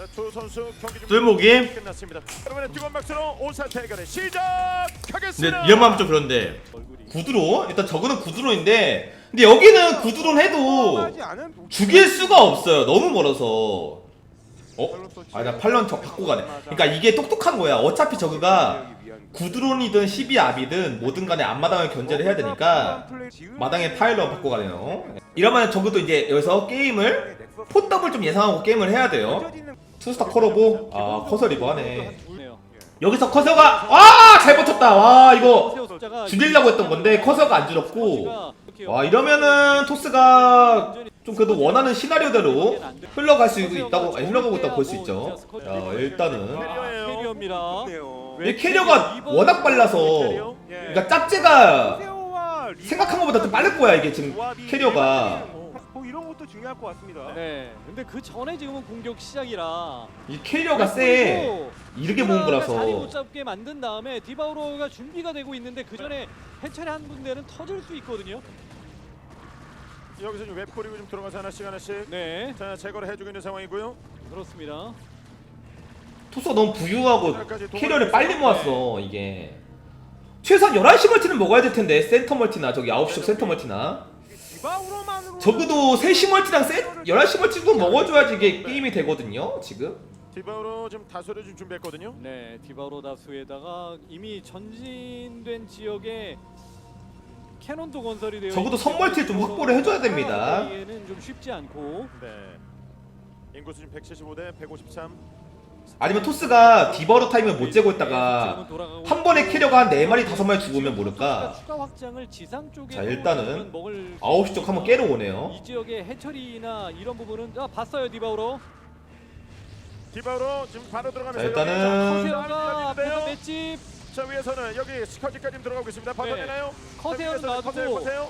자, 두 선수 경기 중 뚫목이. 끝났습니다. 여러분의 뜨거운 박수로 오사 근데 시작하겠습니다. 위험하면 좀 그런데 구드론 일단 저거는 구드론인데 근데 여기는 구드론 해도 죽일 수가 없어요. 너무 멀어서. 어? 아나 팔런 저 바꿔 가네. 그러니까 이게 똑똑한 거야. 어차피 저거가 구드론이든 12압이든 뭐든 간에 앞마당을 견제를 해야 되니까 마당에 파일럿 바꿔 가네요. 이러면 적어도 이제 여기서 게임을 포더블 좀 예상하고 게임을 해야 돼요 투스타 커러보? 아 커서 리버 하네. 여기서 커서가 와잘 버텼다. 와 이거 줄이려고 했던 건데 커서가 안 줄었고. 와 이러면은 토스가 좀 그래도 원하는 시나리오대로 흘러갈 수 있다고 아니, 흘러가고 있다고 볼 수 있죠. 야 일단은. 이 캐리어가 워낙 빨라서 그러니까 짭제가 생각한 것보다 좀 빠를 거야 이게 지금 캐리어가 뭐 이런 것도 중요할 것 같습니다. 네. 근데 그 전에 지금은 공격 시작이라 이 캐리어가 세 그리고 이렇게 모은 자리 못 거라서 잡게 만든 다음에 디바우로가 준비가 되고 있는데 그 전에 해철이 한 군데는 터질 수 있거든요. 여기서 지금 웹코리고 좀 들어가서 하나씩 하나씩 네. 자 제거를 해주고 있는 상황이고요. 그렇습니다. 토스가 너무 부유하고 캐리어를 빨리 모았어 이게 최소한 11시 멀티는 먹어야 될 텐데 센터 멀티나 저기 9시 센터 멀티나 디바우로만으로 적어도 3시 멀티랑 센 11시 멀티도 먹어줘야지 이게 게임이 되거든요 지금 디바우로 지금 다소를 좀 준비했거든요. 네, 디바우로 다수에다가 이미 전진된 지역에 캐논도 건설이 되어 적어도 있기 선멀티를 좀 때문에 확보를 해줘야 됩니다. 하기에는 좀 쉽지 않고 네. 인구수 지금 175 대 153. 아니면 토스가 디버로 타이밍을 못 재고 있다가 한 번에 캐리어가 한 4마리 5마리 죽으면 모를까 자, 일단은 먹을 9시 쪽 한번 깨러 오네요 이 지역의 해처리나 이런 부분은 아 봤어요 디바우로 디바우로 지금 바로 들어가면서 자, 일단은 커세어가 맷집 자 위에서는 여기 스커지까지 들어가고 있습니다. 받아내나요? 네. 커세어는 커세어, 놔두고 커세어.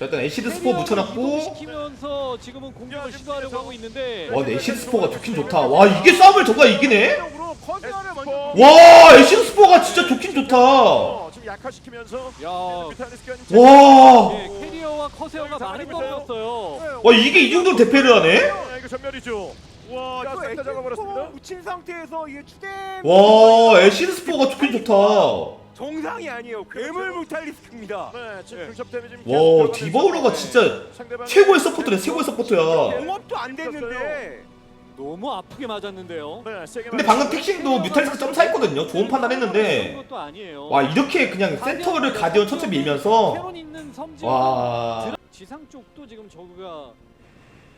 자 일단 에시드 스포 묻혀놨고 시키면서 지금은 공격을 시도하려고 하고 있는데 와 근데 에시드 스포가 좋긴 좋다 와 이게 싸움을 저가 이기네? 와 에시드 스포가 진짜 좋긴 좋다 와 어, 지금 약화시키면서 야 뮤탈리스크가 지금 네, 캐리어와 커세어가 많이 떨어졌어요. 와, 이게 이 정도로 대패를 하네? 야, 이거 전멸이죠. 와 야, 싹다 잡아버렸습니다. 묻힌 상태에서 이게 추대 와 에시드 스포가 좋긴 좋다 정상이 아니에요. 괴물 무탈리스크입니다. 네, 지금 중첩 데미 지금 와 계속 들어가면서 디바우로가 진짜 최고의 서포터네 최고의 서포터야 공업도 안 됐는데 너무 아프게 맞았는데요. 네, 세게 근데. 방금 픽싱도 뮤탈리스크 점사 했거든요 좋은 판단했는데 그런 것도 아니에요. 와 이렇게 그냥 센터를 가디언 천천히 밀면서 캐논 있는 섬지 와 지상 쪽도 지금 저그가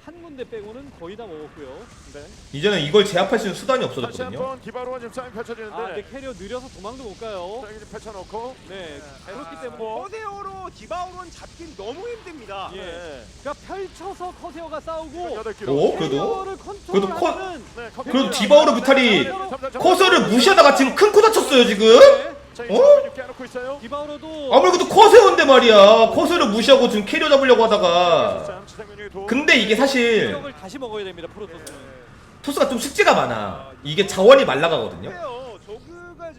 한 군데 빼고는 거의 다 먹었고요. 네. 이제는 이걸 제압할 수 있는 수단이 다시 없어졌거든요 한번 디바로가 지금 싸움이 펼쳐지는데 아, 근데 캐리어 느려서 도망도 못 가요. 자, 이제 펼쳐놓고 네, 그렇기 아, 때문에 뭐. 커세어로 디바우로는 잡긴 너무 힘듭니다. 예. 네. 그러니까 펼쳐서 커세어가 싸우고 여덟 킬로. 오 그래도 캐리어를 그래도 커- 컨트롤하는 네. 그래도 디바우로 뮤탈이 커 커서를 무시하다가 지금 큰 코 다쳤어요 지금 네, 자, 어? 어? 이렇게 해놓고 있어요. 디바우로도 아무래도 커세어인데 말이야 커서를 무시하고 지금 캐리어 잡으려고 하다가. 근데 이게 사실 다시 먹어야 됩니다. 프로토스는. 토스가 좀 숙제가 많아 이게 자원이 말라가거든요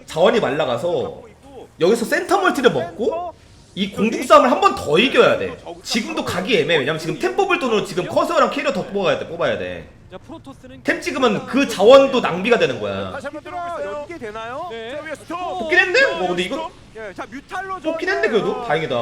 자원이 말라가서 여기서 센터 멀티를 먹고 이 공중 싸움을 한 번 더 이겨야 돼 지금도 가기 애매해 왜냐면 지금 템 뽑을 돈으로 지금 커서랑 캐리어 더 뽑아야 돼 뽑아야 돼 프로토스는 찍으면 그 자원도 낭비가 되는 거야 다시 한번 있어요. 연계 되나요? 네. 자, 위에 스톱. 뽑긴 했네? 어 근데 이거 예, 자 뮤탈로 뽑긴 했네 그래도 다행이다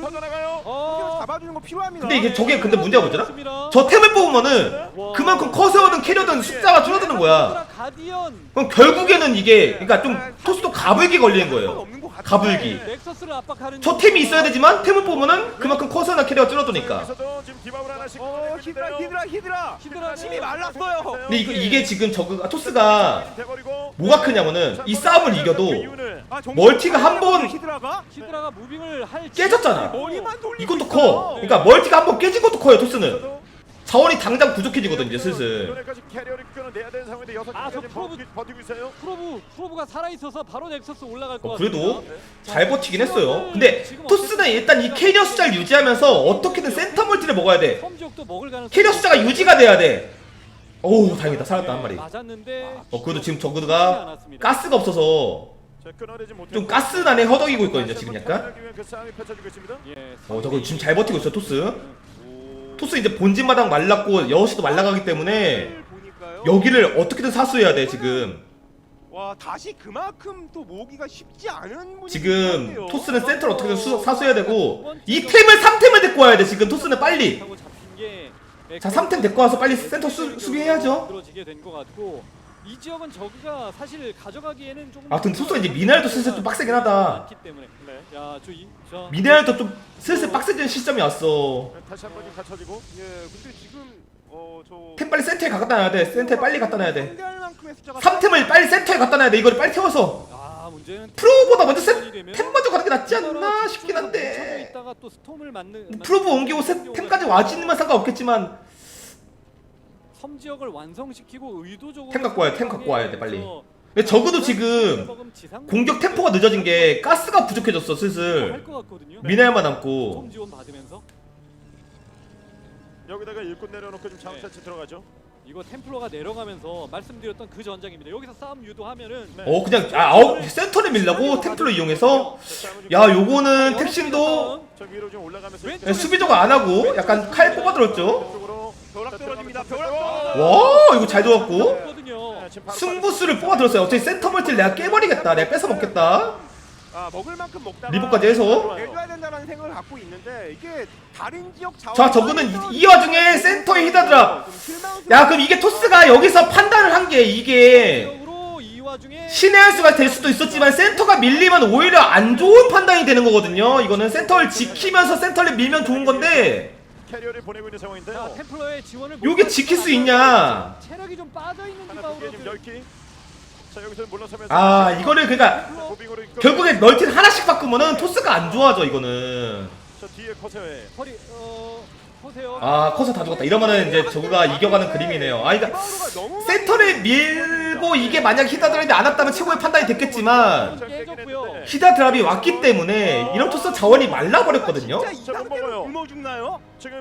터져나가요. 어, 잡아주는 거 필요합니다. 근데 이게 저게 근데 문제가 뭐잖아? 저 템을 뽑으면은 와. 그만큼 커서든 캐리어든 숫자가 줄어드는 거야 가디언 그럼 결국에는 이게 그러니까 좀 토스도 가불기 걸리는 거예요. 가불기 넥서스를 압박하는 저 템이 있어야 되지만 템을 뽑으면은 그만큼 커서나 캐리어가 줄어드니까 여기서도 지금 디바우로 하나씩. 어 히드라 히드라 히드라 히드라 힘이 말랐어요. 근데 이거, 이게 지금 저그 아, 토스가 돼버리고. 뭐가 크냐면은 이 싸움을 이겨도 그 아, 멀티가 한 번- 히드라가 히드라가 무빙을 할 깨졌잖아. 머리만 돌리고 이것도. 커 그러니까 멀티가 한 번 깨진 것도 커요 토스는 자원이 당장 부족해지거든 이제 슬슬 이번에까지 캐리어를 끊어내야 되는 상황인데 여섯 아, 저 개까지 프로브- 버티- 버티고 있어요. 프로브 프로브가 살아 있어서 바로 넥서스 올라갈 것 어, 같습니다. 그래도 잘 버티긴 했어요 근데 토스는 일단 이 캐리어 숫자를 유지하면서 어떻게든 센터 멀티를 먹어야 돼 섬 지역도 먹을 가능성. 캐리어 숫자가 유지가 돼야 돼 어우 다행이다 살았다 한 마리 맞았는데. 어 그래도 지금 저그가 가스가 없어서 자, 끊어내지 못했고. 좀 가스난에 허덕이고 있거든요 지금 약간 터져나기 위한 그 싸움이 펼쳐지고 있습니다. 예. 어 저거 지금 잘 버티고 있어 토스 토스 이제 본진 마당 말랐고 여시도 말라가기 때문에. 여기를 어떻게든 사수해야 돼 지금. 와 다시 그만큼 또 모기가 쉽지 않은 지금. 토스는 센터를 어떻게든 수, 사수해야 되고 이 템을 3템을 데리고 와야 돼 지금 토스는 빨리. 네, 자, 삼템 데리고 와서 빨리 센터 수- 수비해야죠. 이 지역은 저기가 사실 가져가기에는 조금 아, 근데 토스가 이제 미네랄도 슬슬 좀 빡세긴 하다. 많기 때문에 네. 야, 저, 이, 저 미네랄도 좀 슬슬 빡세지는 시점이 왔어. 다시 한번 좀 갖춰지고. 예 근데 지금 어저 템 빨리 센터에 갖다 놔야 돼. 센터에 빨리 갖다 놔야 돼. 상대할 만큼의 숫자가 3템을 빨리 센터에 갖다 놔야 돼. 이거를 빨리 태워서. 아, 문제는 프로보다 먼저 센, 템템 먼저 가는 게 낫지 않나 싶긴 한데. 있다가 또 스톰을 맞는 프로브 옮기고 세, 템까지 와지면 상관없겠지만 섬 지역을 완성시키고 의도적으로 템 갖고 와야 돼, 템 갖고 와야 돼, 빨리. 저- 근데 적어도 지금 공격 템포가 늦어진 게 가스가 부족해졌어 슬슬 할것 같거든요. 미네랄만 남고 솜 지원 받으면서 여기다가 일꾼 내려놓고 좀 자원 네. 채취 들어가죠. 이거 템플러가 내려가면서 말씀드렸던 그 전장입니다. 여기서 싸움 유도하면은 네. 어 그냥 아 아홉 센터를 밀라고 템플러 이용해서 자, 싸움을 좀- 야 요거는 택신도 저 위로 좀 올라가면서 왼쪽 네, 수비적으로 안 하고 약간 칼 뽑아들었죠 와 이거 잘 들어갔고. 네, 승부수를 뽑아들었어요. 어차피 센터 멀티를 내가 깨버리겠다. 내가 뺏어 먹겠다. 아 먹을 만큼 먹다가 리버까지 해서. 내줘야 된다는 생각을 갖고 있는데 이게 다른 지역 자 저거는 이, 이 와중에 센터에 히다드라. 야 그럼 이게 토스가 여기서 판단을 한 게 이게 신의 한 수가 될 수도 있었지만 센터가 밀리면 오히려 안 좋은 판단이 되는 거거든요. 이거는 센터를 지키면서 센터를 밀면 좋은 건데 캐리어를 보내고 있는 상황인데요. 자, 템플러의 지원을 못 요게 지킬 수 있냐 체력이 좀 빠져 있는 하나 두 개, 지금 열 디바우로 개. 자 여기서 물러서면서 아 이거를 그러니까 무빙으로 이끌고 결국에 멀티를 하나씩 바꾸면은 토스가 안 좋아져 이거는 저 뒤에 커서에 허리 어. 아 커서 다 죽었다. 이러면은 이제 저거가 이겨가는 그림이네요. 아 그러니까 센터를 밀고 이게 만약 히다드랍이 안 왔다면 최고의 판단이 됐겠지만. 히다드랍이 왔기 때문에 이런 토스 자원이 말라버렸거든요.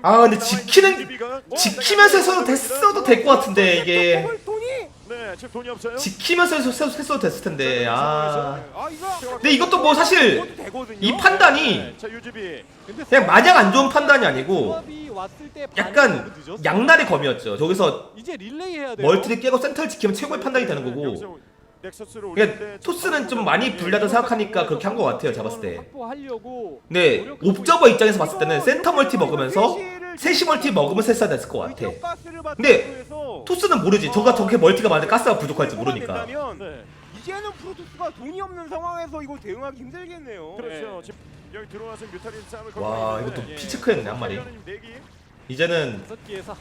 아, 근데 나와 지키는- DB가? 지키면서 해서도 됐어도 될 것 같은데 이게. 네. 지키면서 해서 했어도 됐을 텐데. 아. 아 근데 이것도 뭐 사실. 이 판단이 그냥 마냥 안 좋은 판단이 아니고 약간. 양날의 검이었죠 저기서. 멀티를 깨고 센터를 지키면 최고의 판단이 되는 네, 거고 그러니까 때 토스는 좀 많이 불리하다 생각하니까 그렇게 한 것 같아요 잡았을 때 근데 옵저버 입장에서 봤을 때는 센터 멀티 먹으면서 세시 멀티 먹으면 셋사 됐을 것 같아 근데 토스는 모르지 저가 저렇게 멀티가 많은데 가스가 부족할지 모르니까 네. 이제는 프로토스가 돈이 없는 상황에서 이거 대응하기 힘들겠네요. 그렇죠. 네. 지금 여기 들어와서 뮤탈리스 싸움을 걸고 와 있는데 이것도 예. 피치크했네 한 마리 네 개. 이제는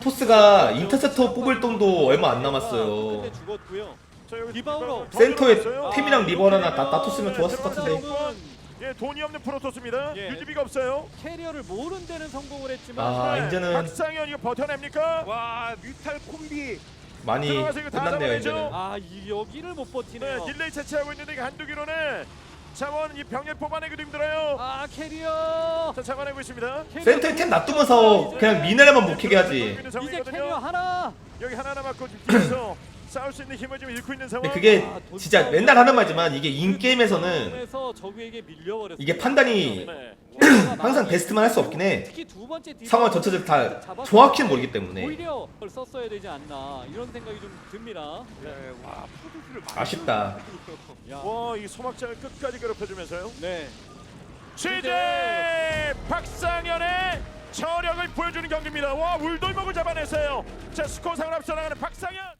토스가 인터셉터 뽑을 돈도 얼마 안 남았어요 근데 죽었고요. 자, 여기 리바우로. 더 센터에 들어갔어요. 템이랑 아, 리버 하나 놔- 놔뒀으면 네, 좋았을 것 같은데 들어가서 예, 돈이 없는 프로토스입니다. 예. 유지비가 없어요. 캐리어를 모른 데는 성공을 했지만 아 네, 이제는 박상현 이거 버텨냅니까? 와 뮤탈 콤비 많이 들어가서 이거 다 끝났네요 잡아내죠. 이제는 아 이, 여기를 못 네, 버티네요. 딜레이 채취하고 있는데 이게 한두 기로는 자원 이 병력 뽑아내기도 힘들어요. 아 캐리어. 자, 잡아내고 있습니다. 캐리어 센터에 템 놔두면서 그냥 미네랄만 못 캐게 하지 이제 캐리어 하나. 여기 하나 남았고 지금 뒤에서 싸울 수 있는 힘을 지금 잃고 있는 상황. 근데 그게 아, 돈 진짜. 맨날 하는 말이지만 이게 인게임에서는 밀려버렸어요. 이게 판단이 네. 항상 베스트만 할 수 없긴 해 특히 두 번째 디바- 상황 전체를 다 정확히는 때 모르기 때문에 오히려 그걸 썼어야 되지 않나 이런 생각이 좀 듭니다. 네, 와 프로토스를 많이 아쉽다 야. 와, 이 소막장을 끝까지 괴롭혀주면서요. 네. 취재 박상현의 저력을 보여주는 경기입니다. 와, 울돌목을 잡아냈어요. 자, 스코어 상을 앞서 나가는 박상현.